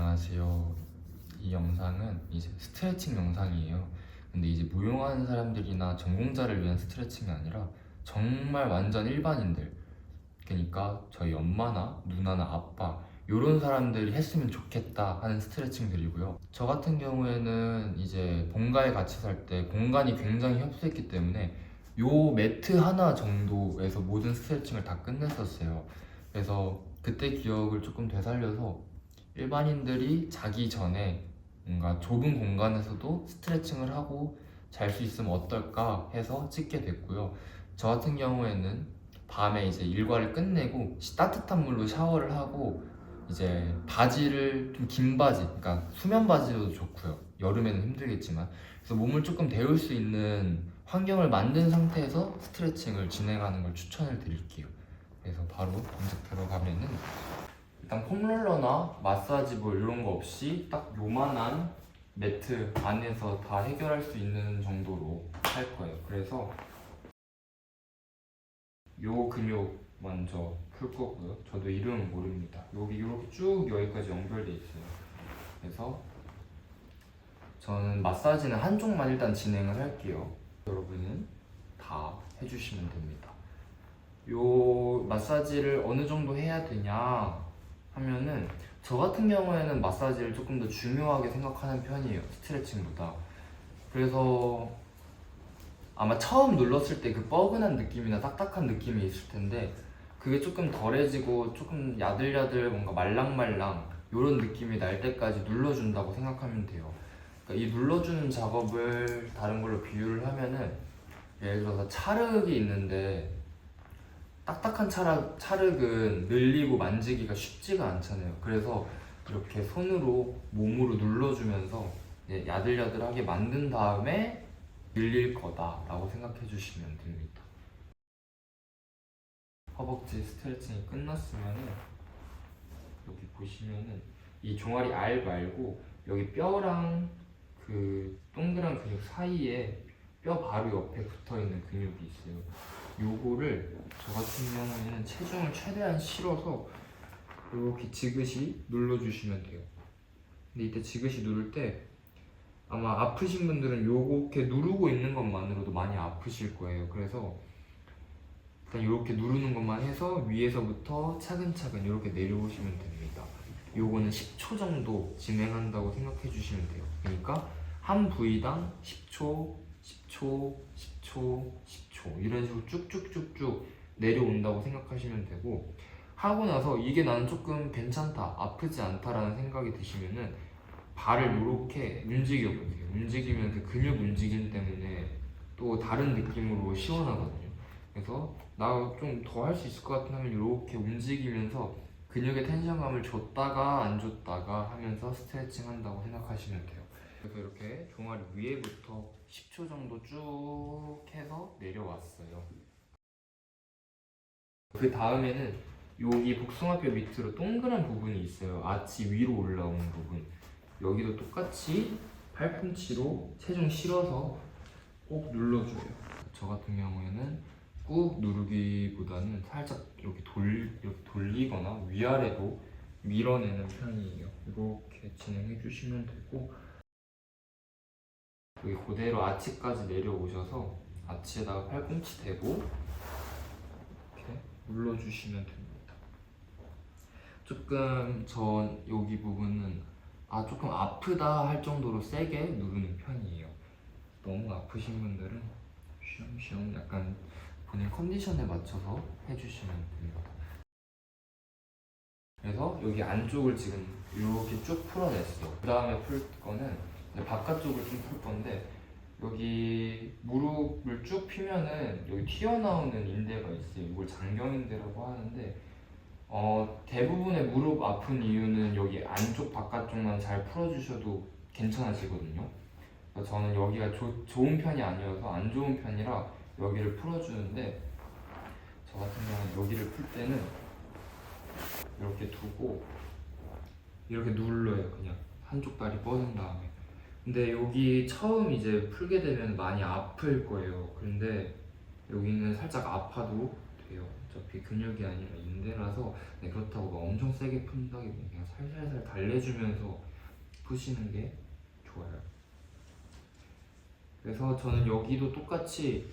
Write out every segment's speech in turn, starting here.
안녕하세요. 이 영상은 이제 스트레칭 영상이에요. 근데 이제 무용하는 사람들이나 전공자를 위한 스트레칭이 아니라 정말 완전 일반인들. 그러니까 저희 엄마나 누나나 아빠 이런 사람들이 했으면 좋겠다 하는 스트레칭들이고요. 저 같은 경우에는 이제 본가에 같이 살 때 공간이 굉장히 협소했기 때문에 요 매트 하나 정도에서 모든 스트레칭을 다 끝냈었어요. 그래서 그때 기억을 조금 되살려서 일반인들이 자기 전에 뭔가 좁은 공간에서도 스트레칭을 하고 잘 수 있으면 어떨까 해서 찍게 됐고요. 저 같은 경우에는 밤에 이제 일과를 끝내고 시- 따뜻한 물로 샤워를 하고 이제 바지를 좀 긴 바지, 그러니까 수면 바지여도 좋고요. 여름에는 힘들겠지만 그래서 몸을 조금 데울 수 있는 환경을 만든 상태에서 스트레칭을 진행하는 걸 추천을 드릴게요. 그래서 바로 검색 들어가면은 일단 폼롤러나 마사지볼 이런 거 없이 딱 요만한 매트 안에서 다 해결할 수 있는 정도로 할 거예요. 그래서 요 근육 먼저 풀 거고요. 저도 이름은 모릅니다. 여기 이렇게 쭉 여기까지 연결돼 있어요. 그래서 저는 마사지는 한쪽만 일단 진행을 할게요. 여러분은 다 해주시면 됩니다. 요 마사지를 어느 정도 해야 되냐 하면은 저 같은 경우에는 마사지를 조금 더 중요하게 생각하는 편이에요. 스트레칭보다. 그래서 아마 처음 눌렀을 때 그 뻐근한 느낌이나 딱딱한 느낌이 있을 텐데 그게 조금 덜해지고 조금 야들야들 뭔가 말랑말랑 이런 느낌이 날 때까지 눌러준다고 생각하면 돼요. 그러니까 이 눌러주는 작업을 다른 걸로 비유를 하면은 예를 들어서 찰흙이 있는데 딱딱한 찰흙, 찰흙은 늘리고 만지기가 쉽지가 않잖아요. 그래서 이렇게 손으로 몸으로 눌러주면서 야들야들하게 만든 다음에 늘릴 거다라고 생각해 주시면 됩니다. 허벅지 스트레칭이 끝났으면은 여기 보시면은 이 종아리 알 말고 여기 뼈랑 그 동그란 근육 사이에 뼈 바로 옆에 붙어 있는 근육이 있어요. 요거를 저 같은 경우에는 체중을 최대한 실어서 이렇게 지그시 눌러주시면 돼요. 근데 이때 지그시 누를 때 아마 아프신 분들은 요렇게 누르고 있는 것만으로도 많이 아프실 거예요. 그래서 일단 이렇게 누르는 것만 해서 위에서부터 차근차근 이렇게 내려오시면 됩니다. 요거는 10초 정도 진행한다고 생각해 주시면 돼요. 그러니까 한 부위당 10초, 10초, 10초, 10초 이런 식으로 쭉쭉쭉쭉 내려온다고 생각하시면 되고 하고 나서 이게 나는 조금 괜찮다, 아프지 않다라는 생각이 드시면은 발을 이렇게 움직여 보세요. 움직이면 그 근육 움직임 때문에 또 다른 느낌으로 시원하거든요. 그래서 나 좀 더 할 수 있을 것 같으면 이렇게 움직이면서 근육에 텐션감을 줬다가 안 줬다가 하면서 스트레칭 한다고 생각하시면 돼요. 그래서 이렇게 종아리 위에부터 10초 정도 쭉 해서 내려왔어요. 그 다음에는 여기 복숭아뼈 밑으로 동그란 부분이 있어요. 아치 위로 올라오는 부분. 여기도 똑같이 팔꿈치로 체중 실어서 꼭 눌러줘요. 저 같은 경우에는 꾹 누르기보다는 살짝 이렇게 돌 이렇게 돌리거나 위아래로 밀어내는 편이에요. 이렇게 진행해 주시면 되고 여기 그대로 아치까지 내려오셔서 아치에다가 팔꿈치 대고 이렇게 눌러주시면 됩니다. 조금 전 여기 부분은 아 조금 아프다 할 정도로 세게 누르는 편이에요. 너무 아프신 분들은 쉬엄쉬엄 약간 본인 컨디션에 맞춰서 해주시면 됩니다. 그래서 여기 안쪽을 지금 이렇게 쭉 풀어냈어. 그 다음에 풀 거는 바깥쪽을 좀풀 건데 여기 무릎을 쭉 피면은 여기 튀어나오는 인대가 있어요. 이걸 장경인대라고 하는데 어, 대부분의 무릎 아픈 이유는 여기 안쪽 바깥쪽만 잘 풀어주셔도 괜찮아지거든요. 저는 여기가 조- 좋은 편이 아니어서 안 좋은 편이라 여기를 풀어주는데 저 같은 경우는 여기를 풀 때는 이렇게 두고 이렇게 눌러요 그냥 한쪽 다리 뻗은 다음에 근데 여기 처음 이제 풀게 되면 많이 아플 거예요 근데 여기는 살짝 아파도 돼요 어차피 근육이 아니라 인대라서 네, 그렇다고 막 엄청 세게 푼다기보다 그냥 살살살 달래주면서 푸시는 게 좋아요. 그래서 저는 여기도 똑같이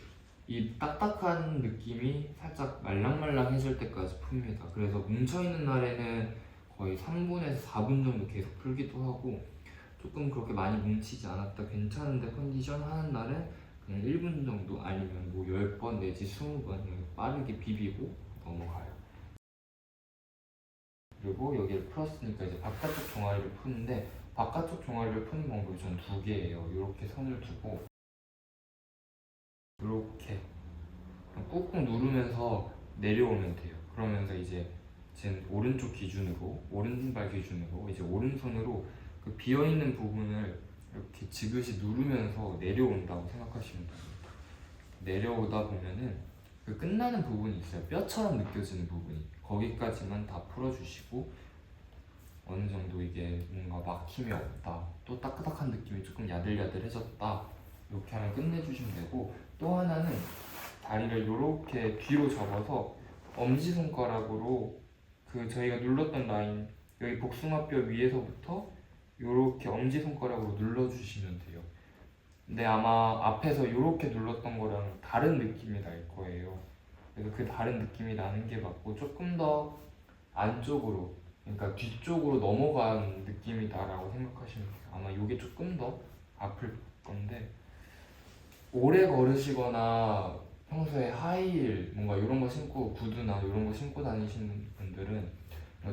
이 딱딱한 느낌이 살짝 말랑말랑해질 때까지 풉니다. 그래서 뭉쳐있는 날에는 거의 3분에서 4분 정도 계속 풀기도 하고 조금 그렇게 많이 뭉치지 않았다 괜찮은데 컨디션 하는 날은 그냥 1분 정도 아니면 뭐 10번 내지 20번 빠르게 비비고 넘어가요. 그리고 여기를 풀었으니까 이제 바깥쪽 종아리를 푸는데 바깥쪽 종아리를 푸는 방법이 전 두 개예요. 이렇게 선을 두고 이렇게 꾹꾹 누르면서 내려오면 돼요. 그러면서 이제 제 오른쪽 기준으로 오른발 기준으로 이제 오른손으로 그 비어 있는 부분을 이렇게 지그시 누르면서 내려온다고 생각하시면 됩니다. 내려오다 보면은 그 끝나는 부분이 있어요. 뼈처럼 느껴지는 부분이 거기까지만 다 풀어주시고 어느 정도 이게 뭔가 막힘이 없다, 또 따끈따끈한 느낌이 조금 야들야들해졌다 이렇게 하면 끝내주시면 되고 또 하나는 다리를 이렇게 뒤로 접어서 엄지 손가락으로 그 저희가 눌렀던 라인 여기 복숭아뼈 위에서부터 이렇게 엄지 손가락으로 눌러주시면 돼요. 근데 아마 앞에서 이렇게 눌렀던 거랑 다른 느낌이 날 거예요. 그래서 그 다른 느낌이 나는 게 맞고 조금 더 안쪽으로 그러니까 뒤쪽으로 넘어간 느낌이다라고 생각하시면 돼요. 아마 이게 조금 더 아플 건데 오래 걸으시거나 평소에 하이힐 뭔가 이런 거 신고 구두나 이런 거 신고 다니시는 분들은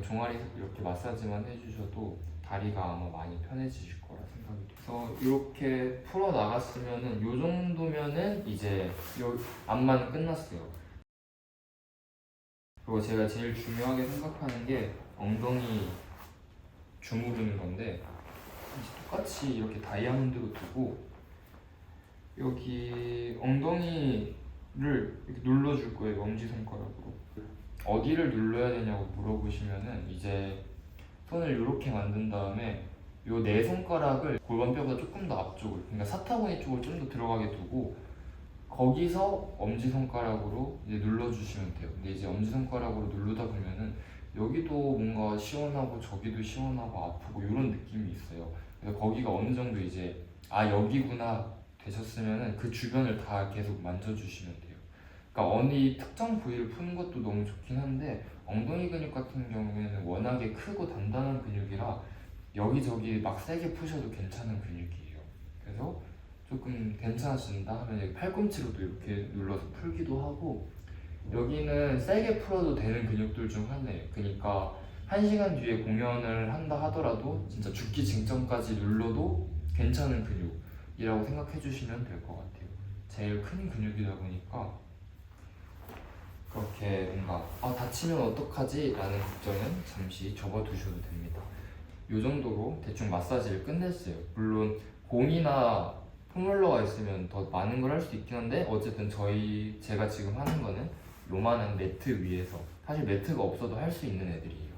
종아리 이렇게 마사지만 해주셔도 다리가 아마 많이 편해지실 거라 생각이 돼서 이렇게 풀어 나갔으면은 요 정도면은 이제 요 안만 끝났어요. 그리고 제가 제일 중요하게 생각하는 게 엉덩이 주무르는 건데 똑같이 이렇게 다이아몬드로 두고 여기 엉덩이를 이렇게 눌러줄 거예요 엄지 손가락으로 어디를 눌러야 되냐고 물어보시면은 이제 손을 이렇게 만든 다음에 요 네 손가락을 골반뼈보다 조금 더 앞쪽으로 그러니까 사타구니 쪽으로 좀더 들어가게 두고 거기서 엄지 손가락으로 이제 눌러주시면 돼요. 근데 이제 엄지 손가락으로 누르다 보면은 여기도 뭔가 시원하고 저기도 시원하고 아프고 이런 느낌이 있어요. 그래서 거기가 어느 정도 이제 아 여기구나 되셨으면은 그 주변을 다 계속 만져주시면 돼요. 그러니까 어느 특정 부위를 푸는 것도 너무 좋긴 한데 엉덩이 근육 같은 경우에는 워낙에 크고 단단한 근육이라 여기저기 막 세게 푸셔도 괜찮은 근육이에요. 그래서 조금 괜찮아진다 하면 팔꿈치로도 이렇게 눌러서 풀기도 하고 여기는 세게 풀어도 되는 근육들 중 하나예요. 그러니까 한 시간 뒤에 공연을 한다 하더라도 진짜 죽기 직전까지 눌러도 괜찮은 근육이라고 생각해 주시면 될 것 같아요. 제일 큰 근육이다 보니까 그렇게 뭔가 아 다치면 어떡하지? 라는 걱정은 잠시 접어두셔도 됩니다. 요 정도로 대충 마사지를 끝냈어요. 물론 공이나 폼롤러가 있으면 더 많은 걸 할 수 있긴 한데 어쨌든 저희 제가 지금 하는 거는 요만한 매트 위에서 사실 매트가 없어도 할 수 있는 애들이에요.